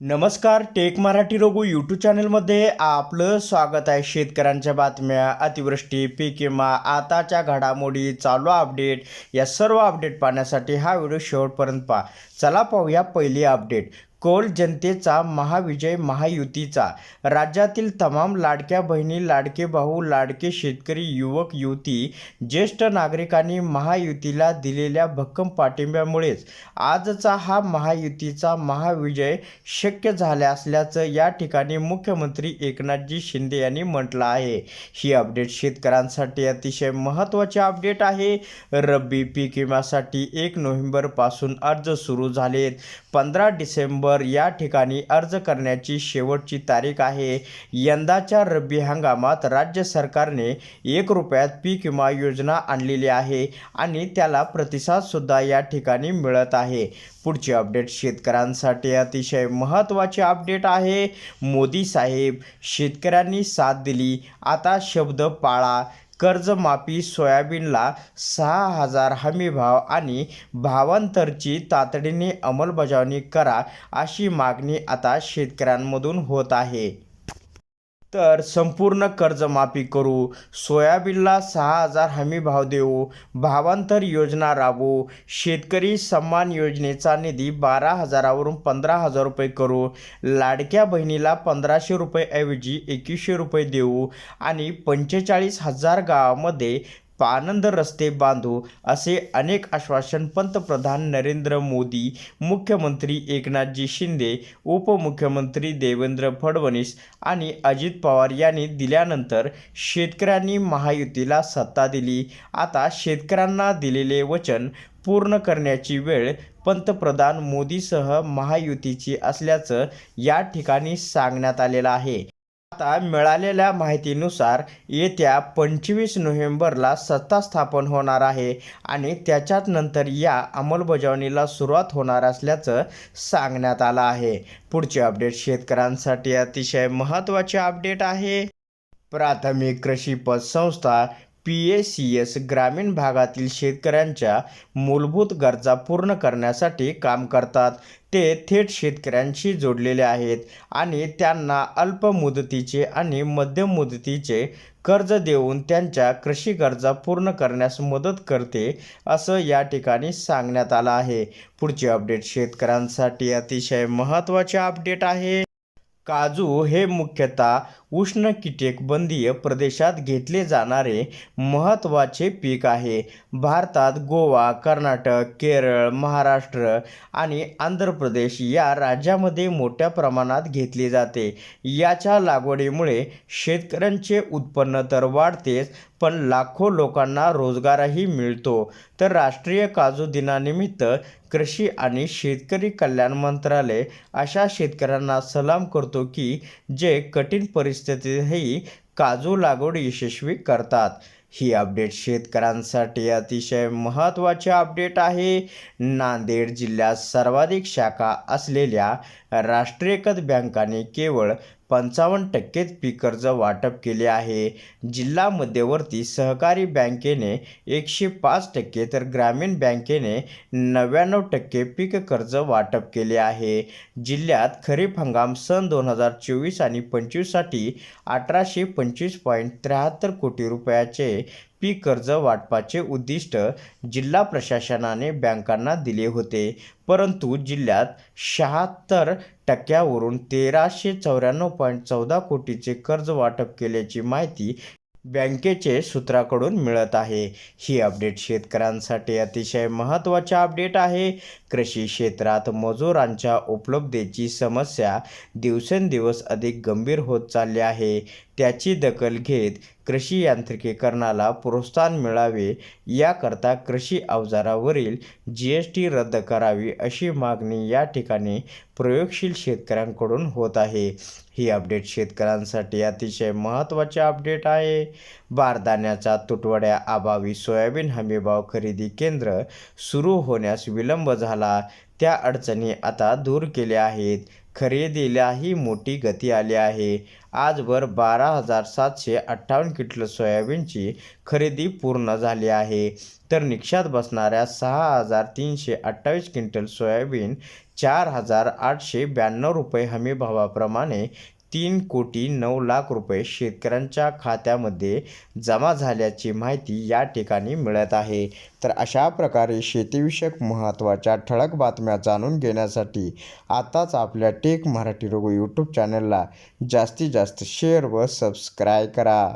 नमस्कार take Marathi रोगू YouTube चॅनलमध्ये आपलं स्वागत आहे. शेतकऱ्यांच्या बातम्या अतिवृष्टी पीक विमा आताच्या घडामोडी चालू अपडेट या सर्व अपडेट पाहण्यासाठी हा व्हिडिओ शेवटपर्यंत पहा. चला पाहूया पहिली अपडेट. कौल जनतेचा महाविजय महायुतीचा. राज्यातील तमाम लाडक्या बहिणी लाडके भाऊ लाडके शेतकरी युवक युवती ज्येष्ठ नागरिकांनी महायुतीला दिलेल्या भक्कम पाठिंब्यामुळेच आजचा हा महायुतीचा महाविजय शक्य झाला असल्याचं या ठिकाणी मुख्यमंत्री एकनाथजी शिंदे यांनी म्हटलं आहे. ही अपडेट शेतकऱ्यांसाठी अतिशय महत्त्वाची अपडेट आहे. रब्बी पीक विम्यासाठी एक नोव्हेंबरपासून अर्ज सुरू झालेत. पंधरा डिसेंबर या ठिकाणी अर्ज करण्याची शेवटची तारीख आहे. यंदाच्या रब्बी हंगामात राज्य सरकारने एक रुपयात पीक विमा योजना आणलेली आहे आणि त्याला प्रतिसादसुद्धा या ठिकाणी मिळत आहे. पुढची अपडेट शेतकऱ्यांसाठी अतिशय महत्त्वाची अपडेट आहे. मोदी साहेब शेतकऱ्यांनी साथ दिली. आता शब्द पाळा. कर्जमाफी सोयाबीनला सहा हजार हमीभाव आणि भावांतरची तातडीने अंमलबजावणी करा अशी मागणी आता शेतकऱ्यांमधून होत आहे. तर संपूर्ण कर्जमाफी करू. सोयाबीनला सहा हजार हमी भाव देऊ. भावांतर योजना राबवू. शेतकरी सन्मान योजनेचा निधी बारा हजारावरून पंधरा हजार रुपये करू. लाडक्या बहिणीला पंधराशे रुपयेऐवजी एकवीसशे रुपये देऊ. आणि पंचेचाळीस हजार गावामध्ये पानंद रस्ते बांधू असे अनेक आश्वासन पंतप्रधान नरेंद्र मोदी मुख्यमंत्री एकनाथजी शिंदे उपमुख्यमंत्री देवेंद्र फडणवीस आणि अजित पवार यांनी दिल्यानंतर शेतकऱ्यांनी महायुतीला सत्ता दिली. आता शेतकऱ्यांना दिलेले वचन पूर्ण करण्याची वेळ पंतप्रधान मोदीसह महायुतीची असल्याचं या ठिकाणी सांगण्यात आलेलं आहे. आता मिळालेल्या माहितीनुसार येत्या पंचवीस नोव्हेंबरला सत्ता स्थापन होणार आहे आणि त्याच्यात नंतर या अंमलबजावणीला सुरुवात होणार असल्याचं सांगण्यात आलं आहे. पुढचे अपडेट शेतकऱ्यांसाठी अतिशय महत्त्वाचे अपडेट आहे. प्राथमिक कृषी पतसंस्था पी ए सी एस ग्रामीण भागातील शेतकऱ्यांच्या मूलभूत गरजा पूर्ण करण्यासाठी काम करतात. ते थेट शेतकऱ्यांशी जोडलेले आहेत आणि त्यांना अल्प मुदतीचे आणि मध्यम मुदतीचे कर्ज देऊन त्यांच्या कृषी गरजा पूर्ण करण्यास मदत करते असं या ठिकाणी सांगण्यात आलं आहे. पुढचे अपडेट शेतकऱ्यांसाठी अतिशय महत्त्वाचे अपडेट आहे. काजू हे मुख्यतः उष्ण कीटकबंदीय प्रदेशात घेतले जाणारे महत्त्वाचे पीक आहे. भारतात गोवा कर्नाटक केरळ महाराष्ट्र आणि आंध्र प्रदेश या राज्यामध्ये मोठ्या प्रमाणात घेतले जाते. याच्या लागवडीमुळे शेतकऱ्यांचे उत्पन्न तर वाढतेच पण लाखो लोकांना रोजगारही मिळतो. तर राष्ट्रीय काजू दिनानिमित्त कृषी आणि शेतकरी कल्याण मंत्रालय अशा शेतकऱ्यांना सलाम करतो की जे कठीण परिस्थितीतही काजू लागवड यशस्वी करतात. ही अपडेट शेतकऱ्यांसाठी अतिशय महत्त्वाचे अपडेट आहे. नांदेड जिल्ह्यात सर्वाधिक शाखा असलेल्या राष्ट्रीयकृत बँकाने केवळ पंचावन्न टक्केच पीक कर्ज वाटप केले आहे. जिल्हा मध्यवर्ती सहकारी बँकेने एकशे पाच टक्के तर ग्रामीण बँकेने नव्याण्णव टक्के पीक कर्ज वाटप केले आहे. जिल्ह्यात खरीप हंगाम सन दोन हजार चोवीस आणि पंचवीससाठी अठराशे पंचवीस पॉईंट त्र्याहत्तर कोटी रुपयाचे पीक कर्ज वाटपाचे उद्दिष्ट जिल्हा प्रशासनाने बँकांना दिले होते. परंतु जिल्ह्यात शहात्तर टक्क्यावरून तेराशे चौऱ्याण्णव पॉईंट चौदा कोटीचे कर्ज वाटप केल्याची माहिती बँकेचे सूत्राकडून मिळत आहे. ही अपडेट शेतकऱ्यांसाठी अतिशय महत्त्वाचे अपडेट आहे. कृषी क्षेत्रात मजुरांच्या उपलब्धतेची समस्या दिवसेंदिवस अधिक गंभीर होत चालली आहे. त्याची दखल घेत कृषी यांत्रिकीकरणाला प्रोत्साहन मिळावे याकरता कृषी अवजारावरील जी एस टी रद्द करावी अशी मागणी या ठिकाणी प्रयोगशील शेतकऱ्यांकडून होत आहे. ही अपडेट शेतकऱ्यांसाठी अतिशय महत्त्वाचे अपडेट आहे. बारदाण्याचा तुटवड्या अभावी सोयाबीन हमीभाव खरेदी केंद्र सुरू होण्यास विलंब झाला. त्या अडचणी आता दूर केल्या आहेत. खरेदीलाही मोठी गती आली आहे. आजवर बारा हजार सातशे अठ्ठावन्न क्विंटल सोयाबीनची खरेदी पूर्ण झाली आहे. तर निक्षात बसणाऱ्या सहा हजार तीनशे अठ्ठावीस क्विंटल सोयाबीन चार हजार आठशे ब्याण्णव रुपये हमीभावाप्रमाणे तीन कोटी नऊ लाख रुपये शेतकऱ्यांच्या खात्यामध्ये जमा झाल्याची माहिती या ठिकाणी मिळत आहे. तर अशा प्रकारे शेतीविषयक महत्त्वाच्या ठळक बातम्या जाणून घेण्यासाठी आताच आपल्या टेक मराठी रोगो यूट्यूब चॅनलला जास्तीत जास्त शेअर व सबस्क्राईब करा.